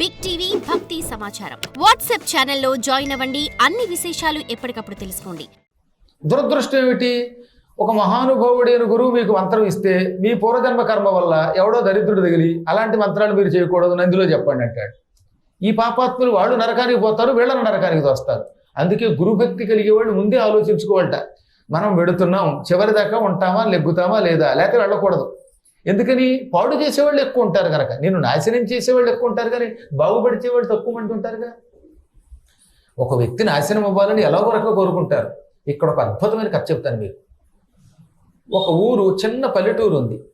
Big TV భక్తి సమాచారం WhatsApp ఛానల్లో జాయిన్ అవ్వండి. అన్ని విశేషాలు ఎప్పటికప్పుడు తెలుసుకోండి. దురదృష్టం ఏమిటి ఒక మహానుభావుడైన గురువు మీకు మంత్రం ఇస్తే మీ పూర్వజన్మ కర్మ వల్ల ఎవడో దరిద్రుడు తగిలి అలాంటి మంత్రాలు మీరు చేయకూడదు నందిలో చెప్పండి అంటాడు. ఈ పాపాత్ములు వాళ్ళు నరకానికి పోతారు వీళ్ళని నరకానికి తోస్తారు. అందుకే గురుభక్తి కలిగే వాళ్ళు ముందే ఆలోచించుకోవాలట. మనం వెడుతున్నాం చివరి దాకా ఉంటామా లెగ్గుతామా లేదా? లేకపోతే వెళ్ళకూడదు. ఎందుకని? పాడు చేసేవాళ్ళు ఎక్కువ ఉంటారు కనుక నేను నాశనం చేసేవాళ్ళు ఎక్కువ ఉంటారు కానీ బాగుపడిచేవాళ్ళు తక్కువ మంది ఉంటారుగా? ఒక వ్యక్తి నాశనం అవ్వాలని ఎలాగో రకంగా కోరుకుంటారు. ఇక్కడ ఒక అద్భుతమైన కథ చెప్తాను మీకు. ఒక ఊరు చిన్న పల్లెటూరు ఉంది.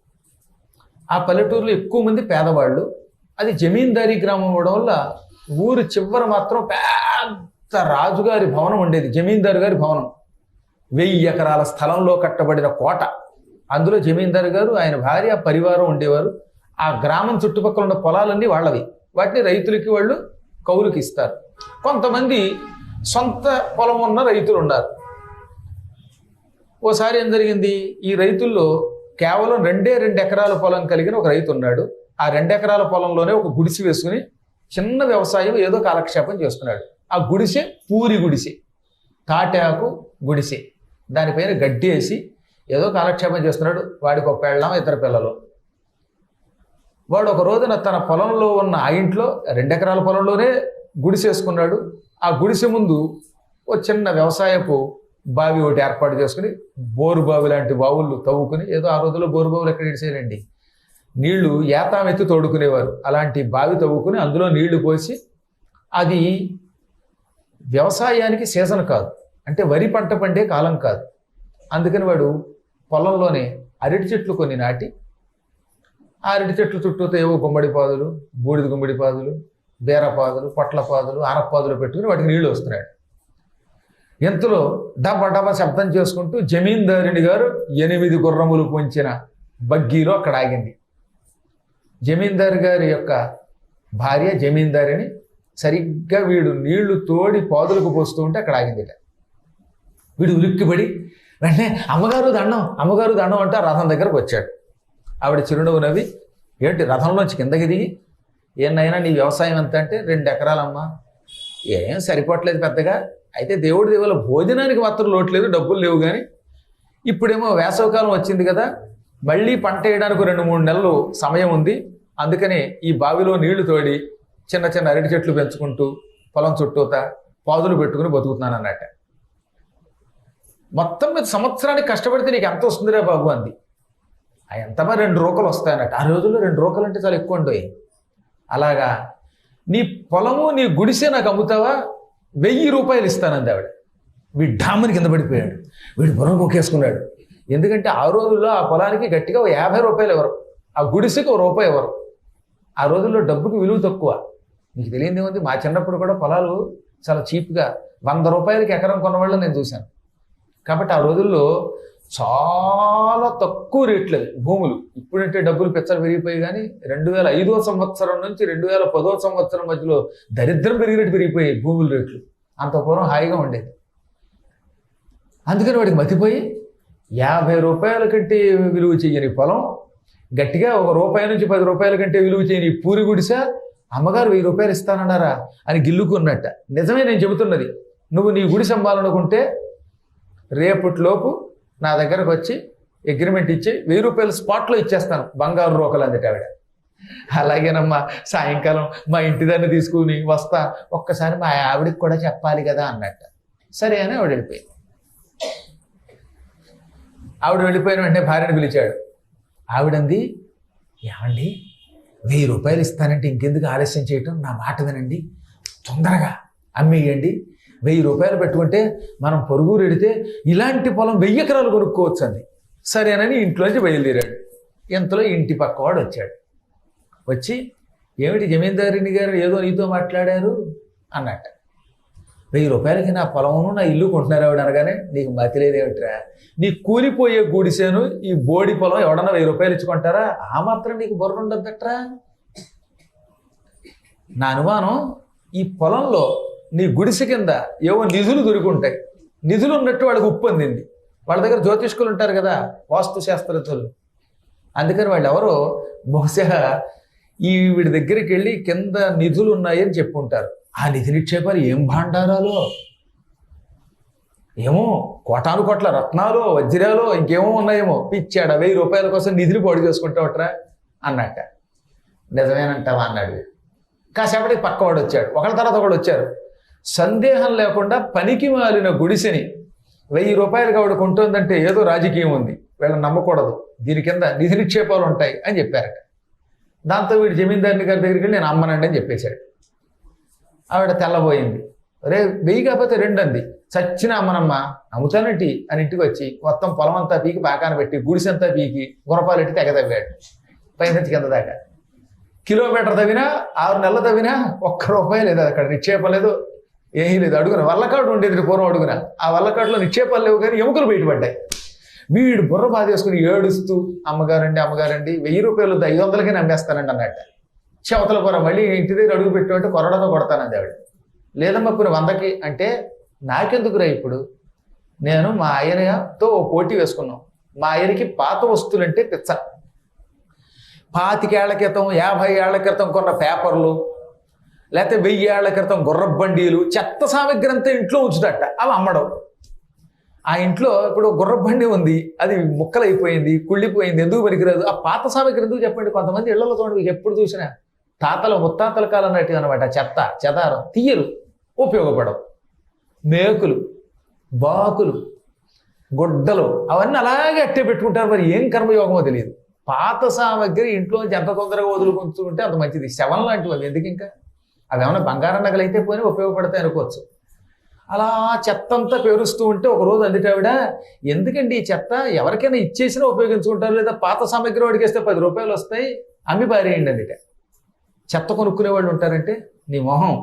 ఆ పల్లెటూరులో ఎక్కువ మంది పేదవాళ్ళు. అది జమీందారీ గ్రామం అవడం వల్ల ఊరు చివర మాత్రం పెద్ద రాజుగారి భవనం ఉండేది. జమీందారు గారి భవనం. వెయ్యి ఎకరాల స్థలంలో కట్టబడిన కోట. అందులో జమీందారు గారు ఆయన భార్య పరివారం ఉండేవారు. ఆ గ్రామం చుట్టుపక్కల ఉన్న పొలాలన్నీ వాళ్ళవి. వాటిని రైతులకి వాళ్ళు కౌలుకి ఇస్తారు. కొంతమంది సొంత పొలం ఉన్న రైతులు ఉన్నారు. ఓసారి ఏం జరిగింది? ఈ రైతుల్లో కేవలం రెండే రెండు ఎకరాల పొలం కలిగిన ఒక రైతు ఉన్నాడు. ఆ రెండు ఎకరాల పొలంలోనే ఒక గుడిసె వేసుకుని చిన్న వ్యవసాయం ఏదో కాలక్షేపం చేస్తున్నాడు. ఆ గుడిసె పూరి గుడిసె. తాటాకు గుడిసె. దానిపైన గడ్డి వేసి ఏదో కాలక్షేపం చేస్తున్నాడు వాడికి ఒక పెళ్ళం ఇద్దరు పిల్లలు. వాడు ఒక రోజున తన పొలంలో ఉన్న ఆ ఇంట్లో రెండు ఎకరాల పొలంలోనే గుడిసేసుకున్నాడు ఆ గుడిసె ముందు ఓ చిన్న వ్యవసాయపు బావి ఒకటి ఏర్పాటు చేసుకుని బోరు బావి లాంటి బావులు తవ్వుకుని ఏదో ఆ రోజుల్లో బోరు బావులు ఎక్కడ ఇడిసేయండి. నీళ్ళు ఏతామెత్తి తోడుకునేవారు. అలాంటి బావి తవ్వుకుని అందులో నీళ్ళు పోసి అది వ్యవసాయానికి సీజన్ కాదు. అంటే వరి పంట పండే కాలం కాదు. అందుకని వాడు పొలంలోనే అరటి చెట్లు కొన్ని నాటి ఆ అరటి చెట్లు చుట్టూతో ఏవో గుమ్మడి పాదులు బూడిద గుమ్మడి పాదులు బేరపాదులు పొట్ల పాదులు ఆనపాదులు పెట్టుకుని వాటికి నీళ్ళు వస్తున్నాడు ఎంతలో డబ్బ డబ్బ శబ్దం చేసుకుంటూ జమీందారుని గారు ఎనిమిది గుర్రములు పొంచిన బగ్గీలో అక్కడ ఆగింది. జమీందారు గారి యొక్క భార్య జమీందారిని సరిగ్గా వీడు నీళ్ళు తోడి పాదులకు పోస్తూ ఉంటే అక్కడ ఆగింది వీడు ఉలిక్కిపడి వెంటనే అమ్మగారు దండం అమ్మగారు దండం అంటే రథం దగ్గరకు వచ్చాడు. ఆవిడ చిరునవ్వు నవ్వి ఏంటి రథంలోంచి కిందకి దిగి? ఏమైనా నీ వ్యవసాయం ఎంత అంటే రెండు ఎకరాలమ్మా. ఏం సరిపోవట్లేదు పెద్దగా. అయితే దేవుడి దేవుల భోజనానికి మాత్రం లోట్లేదు డబ్బులు లేవు కానీ. ఇప్పుడేమో వేసవకాలం వచ్చింది కదా మళ్ళీ పంట వేయడానికి రెండు మూడు నెలలు సమయం ఉంది. అందుకని ఈ బావిలో నీళ్ళు తోడి చిన్న చిన్న అరటి చెట్లు పెంచుకుంటూ పొలం చుట్టూత పాదులు పెట్టుకుని బతుకుతున్నాను అన్నట్ట మొత్తం మీద సంవత్సరానికి కష్టపడితే నీకు ఎంత వస్తుందిరా బాబు అంది. ఎంతమా రెండు రూకలు వస్తాయన్నట్టు. ఆ రోజుల్లో రెండు రూకలు అంటే చాలా ఎక్కువ ఉండవు. అలాగా నీ పొలము నీ గుడిసే నాకు అమ్ముతావా? వెయ్యి రూపాయలు ఇస్తానంది ఆవిడ. వీడు డామని కింద పడిపోయాడు. వీడు పొలం కొక్కేసుకున్నాడు. ఎందుకంటే ఆ రోజుల్లో ఆ పొలానికి గట్టిగా ఓ యాభై రూపాయలు ఎవరు? ఆ గుడిసెకి ఓ రూపాయి ఎవరు? ఆ రోజుల్లో డబ్బుకి విలువ తక్కువ. నీకు తెలియదు ఏముంది మా చిన్నప్పుడు కూడా పొలాలు చాలా చీప్గా వంద రూపాయలకి ఎకరం కొన్నవాళ్ళు నేను చూశాను. కాబట్టి ఆ రోజుల్లో చాలా తక్కువ రేట్లు భూములు. ఇప్పుడంటే డబ్బులు పెచ్చలు పెరిగిపోయి కానీ రెండు వేల ఐదో సంవత్సరం నుంచి రెండు వేల పదో సంవత్సరం మధ్యలో దరిద్రం పెరిగినట్టు పెరిగిపోయాయి భూముల రేట్లు. అంత పూర్వం హాయిగా ఉండేది. అందుకని వాడికి మతిపోయి యాభై రూపాయల కంటే విలువ చేయని పొలం గట్టిగా ఒక రూపాయి నుంచి పది రూపాయల కంటే విలువ చేయని పూరి గుడిసా అమ్మగారు వెయ్యి రూపాయలు ఇస్తానన్నారా అని గిల్లుకున్నట్ట. నిజమే నేను చెబుతున్నది. నువ్వు నీ గుడి సంబాలనుకుంటే రేపటిలోపు నా దగ్గరకు వచ్చి అగ్రిమెంట్ ఇచ్చి వెయ్యి రూపాయలు స్పాట్లో ఇచ్చేస్తాను. బంగారు రోకలు అందట ఆవిడ అలాగేనమ్మా సాయంకాలం మా ఇంటి దాన్ని తీసుకుని వస్తా. ఒక్కసారి మా ఆవిడకి కూడా చెప్పాలి కదా అన్నట్ట. సరే అని ఆవిడ వెళ్ళిపోయింది. ఆవిడ వెళ్ళిపోయిన వెంటనే భార్యను పిలిచాడు. ఆవిడంది ఏమండి వెయ్యి రూపాయలు ఇస్తానంటే ఇంకెందుకు ఆలస్యం చేయటం? నా మాట వినండి. తొందరగా అమ్మేయండి. వెయ్యి రూపాయలు పెట్టుకుంటే మనం పొరుగురు ఎడితే ఇలాంటి పొలం వెయ్యి ఎకరాలు కొనుక్కోవచ్చు అంది సరేనని ఇంట్లోంచి బయలుదేరాడు. ఇంతలో ఇంటి పక్కవాడు వచ్చాడు. వచ్చి ఏమిటి జమీందారిని గారు ఏదో నీతో మాట్లాడారు? అన్నట్ట. వెయ్యి రూపాయలకి నా పొలమును నా ఇల్లు కొంటున్నారు ఆవిడ అనగానే నీకు మతి లేదేమిట్రా? నీ కూలిపోయే గూడిసేను ఈ బోడి పొలం ఎవడన్నా వెయ్యి రూపాయలు ఇచ్చుకుంటారా ఆ మాత్రం నీకు బుర్ర ఉండద్దట్రా? నా అనుమానం ఈ పొలంలో నీ గుడిసె కింద ఏవో నిధులు దొరుకుంటాయి. నిధులు ఉన్నట్టు వాళ్ళకి ఉప్పు అందింది. వాళ్ళ దగ్గర జ్యోతిష్కులు ఉంటారు కదా వాస్తు శాస్త్రజ్ఞులు. అందుకని వాళ్ళు ఎవరో బహుశా ఈ వీడి దగ్గరికి వెళ్ళి కింద నిధులు ఉన్నాయని చెప్పుంటారు. ఆ నిధి నిక్షేపాలు ఏం భాండారాలో? ఏమో కోటాను కోట్ల రత్నాలు వజ్రాలు ఇంకేమో ఉన్నాయేమో. పిచ్చాడ వెయ్యి రూపాయల కోసం నిధులు పాడు చేసుకుంటావట్రా అన్నట్ట. నిజమేనంటావా అన్నాడు కాసేపటికి పక్కవాడు వచ్చాడు. ఒకళ్ళ తర్వాత ఒకడు వచ్చారు. సందేహం లేకుండా పనికి మాలిన గుడిసెని వెయ్యి రూపాయలు ఆవిడ కొంటుందంటే ఏదో రాజకీయం ఉంది. వీళ్ళని నమ్మకూడదు. దీని కింద నిధి నిక్షేపాలు ఉంటాయి అని చెప్పారట. దాంతో వీడు జమీందారుని గారి దగ్గరికి వెళ్ళి నేను అమ్మనండి అని చెప్పేశాడు. ఆవిడ తెల్లబోయింది. రే వెయ్యి కాకపోతే రెండు అంది. చచ్చిన అమ్మనమ్మ అమ్ముతానంటి అని ఇంటికి వచ్చి మొత్తం పొలం అంతా పీకి పాకాన పెట్టి గుడిసెంతా పీకి గురపాలెట్టి తెగ తవ్వాడు పైన కింద దాకా. కిలోమీటర్ తవ్వినా ఆరు నెలలు తవ్వినా ఒక్క రూపాయి లేదు. అక్కడ నిక్షేపం లేదు. ఏమీ లేదు అడుగున? వల్లకాడు ఉండేది పూర్వం అడుగున? ఆ వల్లకాడులో నిక్షేపాలు లేవు కానీ ఎముకలు బయటపడ్డాయి. వీడు బుర్ర బాధ చేసుకుని ఏడుస్తూ అమ్మగారండి అమ్మగారండి వెయ్యి రూపాయలు ఐదు వందలకే నమ్మేస్తానండి అన్నట్ట చెవతల పొర మళ్ళీ ఇంటి దగ్గర అడుగు పెట్టినట్టు కొరడతో కొడతానంది ఆవిడ. లేదమ్మా కొన్ని వందకి అంటే నాకెందుకురా ఇప్పుడు? నేను మా ఆయనతో ఓ పోటీ వేసుకున్నాం. మా ఆయనకి పాత వస్తువులంటే పిచ్చ. పాతికేళ్ళ క్రితం యాభై ఏళ్ళ క్రితం కొన్న పేపర్లు లేకపోతే వెయ్యి ఏళ్ళ క్రితం గుర్రబండీలు చెత్త సామగ్రి అంతా ఇంట్లో ఉంచుదట. అవి అమ్మడం. ఆ ఇంట్లో ఇప్పుడు గుర్రబండి ఉంది. అది ముక్కలైపోయింది కుళ్ళిపోయింది. ఎందుకు పనికిరాదు? ఆ పాత సామగ్రి ఎందుకు చెప్పండి. కొంతమంది ఇళ్ళలో చూడండి ఎప్పుడు చూసినా. తాతల ముత్తాతల కాలం నాటి అనమాట చెత్త చెదారం తీయరు ఉపయోగపడవు. మేకులు బాకులు గుడ్డలు అవన్నీ అలాగే అట్టే పెట్టుకుంటారు. మరి ఏం కర్మయోగమో తెలియదు. పాత సామగ్రి ఇంట్లో ఎంత తొందరగా వదులుకుంటుంటే అంత మంచిది. శవం లాంటివి అవి ఎందుకు ఇంకా అవి ఏమైనా బంగారం నగలైతే పోయి ఉపయోగపడతాయి అనుకోవచ్చు. అలా చెత్త అంతా పేరుస్తూ ఉంటే ఒక రోజు అందుటావిడ ఎందుకండి ఈ చెత్త? ఎవరికైనా ఇచ్చేసినా ఉపయోగించుకుంటారు లేదా పాత సామగ్రి వాడికి పది రూపాయలు వస్తాయి అమ్మి పారేయండి అందుట. చెత్త కొనుక్కునే వాళ్ళు ఉంటారంటే నీ మొహం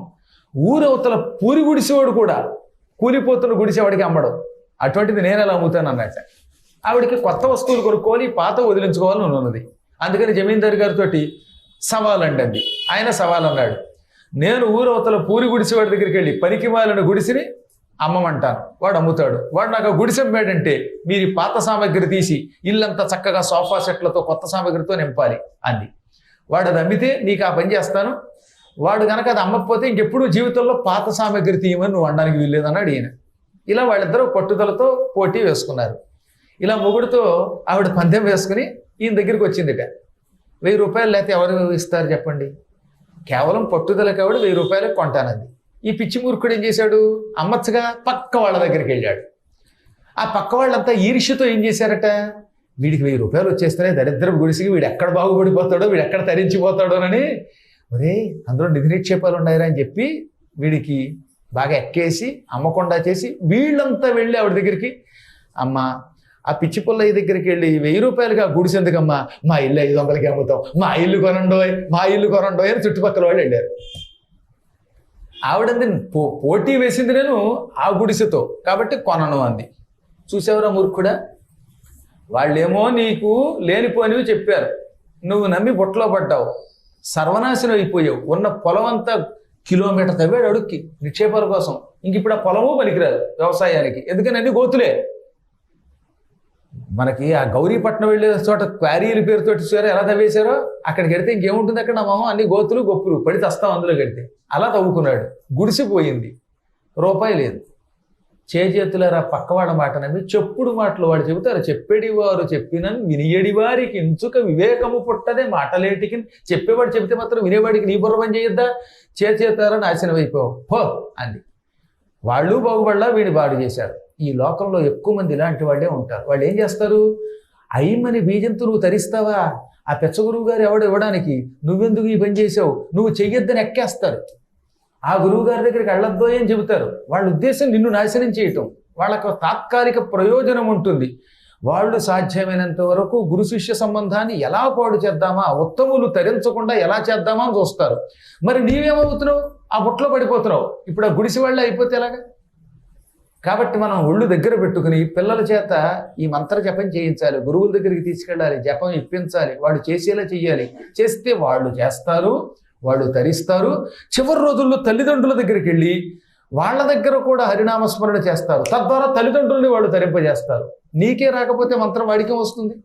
ఊరవతల పూరి గుడిసేవాడు కూడా కూలిపోతున్న గుడిసేవాడికి అమ్మడం? అటువంటిది నేను ఎలా అమ్ముతాను అన్నట్ట ఆవిడకి కొత్త వస్తువులు కొనుక్కోవాలి పాత వదిలించుకోవాలని ఉన్నది. అందుకని జమీందారు గారితోటి సవాల్ అండి అది. ఆయన సవాల్ అన్నాడు నేను ఊరవతల పూరి గుడిసేవాడి దగ్గరికి వెళ్ళి పనికి మాలిన గుడిసిని అమ్మమంటాను. వాడు అమ్ముతాడు. వాడు నాకు ఆ గుడిసె అమ్మాడంటే మీరు పాత సామాగ్రి తీసి ఇల్లంతా చక్కగా సోఫా సెట్లతో కొత్త సామాగ్రితో నింపాలి అంది. వాడు అది అమ్మితే నీకు ఆ పని చేస్తాను. వాడు కనుక అది అమ్మకపోతే ఇంకెప్పుడు జీవితంలో పాత సామాగ్రి తీయమని నువ్వు అనడానికి వీల్లేదన్నాడు ఈయన ఇలా వాళ్ళిద్దరూ పట్టుదలతో పోటీ వేసుకున్నారు. ఇలా మొగుడుతో ఆవిడ పందెం వేసుకుని ఈయన దగ్గరికి వచ్చిందిట. వెయ్యి రూపాయలు లేకపోతే ఎవరు ఇస్తారు చెప్పండి? కేవలం పట్టుదల కాబట్టి వెయ్యి రూపాయలకు కొంటానంది. ఈ పిచ్చి మూర్ఖుడు ఏం చేశాడు? అమ్మచ్చగా పక్క వాళ్ళ దగ్గరికి వెళ్ళాడు. ఆ పక్క వాళ్ళంతా ఈర్ష్యతో ఏం చేశారట? వీడికి వెయ్యి రూపాయలు వచ్చేస్తేనే దరిద్రం గుడిసికి వీడు ఎక్కడ బాగుపడిపోతాడో వీడు ఎక్కడ తరించిపోతాడోనని ఒరే అందులో నిధి నిక్షేపాలు ఉన్నాయిరా అని చెప్పి వీడికి బాగా ఎక్కేసి అమ్మకుండా చేసి వీళ్ళంతా వెళ్ళి ఆవిడ దగ్గరికి అమ్మ ఆ పిచ్చి పుల్లయ్య దగ్గరికి వెళ్ళి వెయ్యి రూపాయలుగా గుడిసెందుకమ్మా మా ఇల్లు ఐదు వందలకి అమ్ముతాం. మా ఇల్లు కొనండోయ్ మా ఇల్లు కొనండోయ్ అని చుట్టుపక్కల వాళ్ళు వెళ్ళారు. ఆవిడంది పో పోటీ వేసింది నేను ఆ గుడిసెతో. కాబట్టి కొనను అంది. చూసావురా మూర్ఖుడా? వాళ్ళేమో నీకు లేనిపోనివి చెప్పారు. నువ్వు నమ్మి బుట్టలో పడ్డావు. సర్వనాశనం అయిపోయావు. ఉన్న పొలం అంతా కిలోమీటర్ తవ్వాడు అడుక్కి. నిక్షేపాల కోసం. ఇంక ఇప్పుడు ఆ పొలము పనికిరాదు వ్యవసాయానికి. ఎందుకని అన్ని గోతులే. మనకి ఆ గౌరీపట్నం వెళ్ళే చోట క్వారీల పేరుతో చూసారో ఎలా తవ్వేశారో? అక్కడికి వెడితే ఇంకేముంటుంది అక్కడ నా మొహం? అన్ని గోతులు గొప్పులు. పడి తస్తాం అందులో కడితే. అలా తవ్వుకున్నాడు. గుడిసిపోయింది. రూపాయి లేదు. చేతులారా పక్కవాడ మాట నమ్మి చెప్పుడు మాటలు వాడు చెబుతారు. చెప్పేడి వారు చెప్పిన వినియడి వారికి ఇంచుక వివేకము పుట్టదే మాటలేటికి. చెప్పేవాడు చెబితే మాత్రం వినేవాడికి నీ బుర్ర పని చేయొద్దా? చేతులారా నాశనం అయిపోవు పో అంది. వాళ్ళు బాగుపడలా వీడిని బాడు చేశారు. ఈ లోకంలో ఎక్కువ మంది ఇలాంటి వాళ్ళే ఉంటారు. వాళ్ళు ఏం చేస్తారు? అయ్యమని బీజంతో నువ్వు తరిస్తావా? ఆ పెచ్చగురువు గారు ఎవడు ఇవ్వడానికి? నువ్వెందుకు ఈ పని చేసావు? నువ్వు చెయ్యొద్దని ఎక్కేస్తారు. ఆ గురువు గారి దగ్గరికి వెళ్ళొద్దు అని చెబుతారు. వాళ్ళ ఉద్దేశం నిన్ను నాశనం చేయటం. వాళ్ళకు తాత్కాలిక ప్రయోజనం ఉంటుంది. వాళ్ళు సాధ్యమైనంత వరకు గురు శిష్య సంబంధాన్ని ఎలా పాడు చేద్దామా? ఉత్తములు తరించకుండా ఎలా చేద్దామా అని చూస్తారు. మరి నీవేమవుతున్నావు? ఆ బుట్లో పడిపోతున్నావు. ఇప్పుడు ఆ గుడిసి వాళ్ళే అయిపోతే ఎలాగా? కాబట్టి మనం ఒళ్ళు దగ్గర పెట్టుకుని పిల్లల చేత ఈ మంత్ర జపం చేయించాలి గురువుల దగ్గరికి తీసుకెళ్ళాలి జపం ఇప్పించాలి వాళ్ళు చేసేలా చేయాలి చేస్తే వాళ్ళు చేస్తారు వాళ్ళు తరిస్తారు. చివరి రోజుల్లో తల్లిదండ్రుల దగ్గరికి వెళ్ళి వాళ్ళ దగ్గర కూడా హరినామస్మరణ చేస్తారు. తద్వారా తల్లిదండ్రుల్ని వాళ్ళు తరింపజేస్తారు. నీకే రాకపోతే మంత్రం వాడికే వస్తుంది.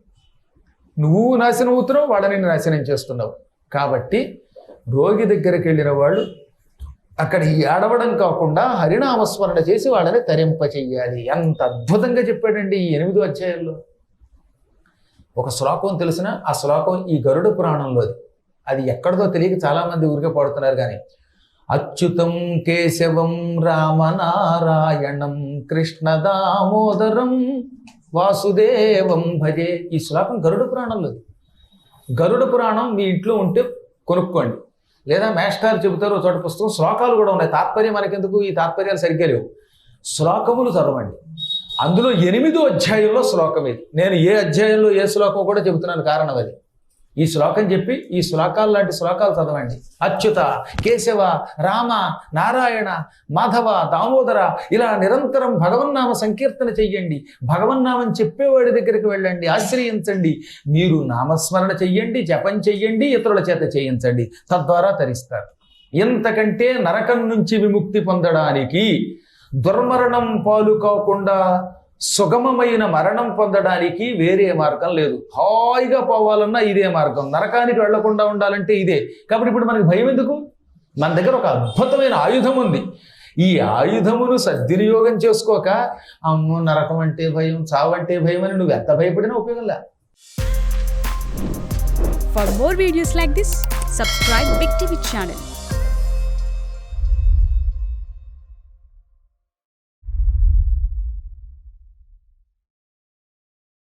నువ్వు నాశనం అవుతున్నావు వాళ్ళని నాశనం చేస్తున్నావు. కాబట్టి రోగి దగ్గరికి వెళ్ళిన వాళ్ళు అక్కడ ఈ ఏడవడం కాకుండా హరినామస్మరణ చేసి వాళ్ళని తరింపచేయాలి. ఎంత అద్భుతంగా చెప్పాడండి ఈ ఎనిమిదో అధ్యాయంలో. ఒక శ్లోకం తెలిసిన ఆ శ్లోకం ఈ గరుడ పురాణంలోది అది. ఎక్కడిదో తెలియక చాలామంది ఊరికే పాడుతున్నారు కానీ అచ్యుతం కేశవం రామనారాయణం కృష్ణ దామోదరం వాసుదేవం భజే ఈ శ్లోకం గరుడ పురాణంలోది గరుడ పురాణం మీ ఇంట్లో ఉంటే కొనుక్కోండి. లేదా మేస్టార్ చెబుతారు చోట పుస్తకం శ్లోకాలు కూడా ఉన్నాయి. తాత్పర్యం మనకెందుకు? ఈ తాత్పర్యాలు సరిగ్గా లేవు. శ్లోకములు చదవండి. అందులో ఎనిమిదో అధ్యాయంలో శ్లోకం ఇది. నేను ఏ అధ్యాయంలో ఏ శ్లోకం కూడా చెబుతున్నాను. కారణం అది. ఈ శ్లోకం చెప్పి ఈ శ్లోకాలు లాంటి శ్లోకాలు చదవండి. అచ్యుత కేశవ రామ నారాయణ మాధవ దామోదర ఇలా నిరంతరం భగవన్నామ సంకీర్తన చెయ్యండి. భగవన్నామం చెప్పేవాడి దగ్గరికి వెళ్ళండి ఆశ్రయించండి. మీరు నామస్మరణ చెయ్యండి జపం చెయ్యండి ఇతరుల చేత చేయించండి. తద్వారా తరిస్తారు. ఇంతకంటే నరకం నుంచి విముక్తి పొందడానికి దుర్మరణం పాలు కాకుండా సుగమమైన మరణం పొందడానికి వేరే మార్గం లేదు. హాయిగా పోవాలన్నా ఇదే మార్గం. నరకానికి వెళ్ళకుండా ఉండాలంటే ఇదే. కాబట్టి ఇప్పుడు మనకి భయం ఎందుకు? మన దగ్గర ఒక అద్భుతమైన ఆయుధం ఉంది. ఈ ఆయుధమును సద్వినియోగం చేసుకోక అమ్మో నరకం అంటే భయం చావంటే భయం అని నువ్వు ఎంత భయపడినా ఉపయోగం For more videos like this,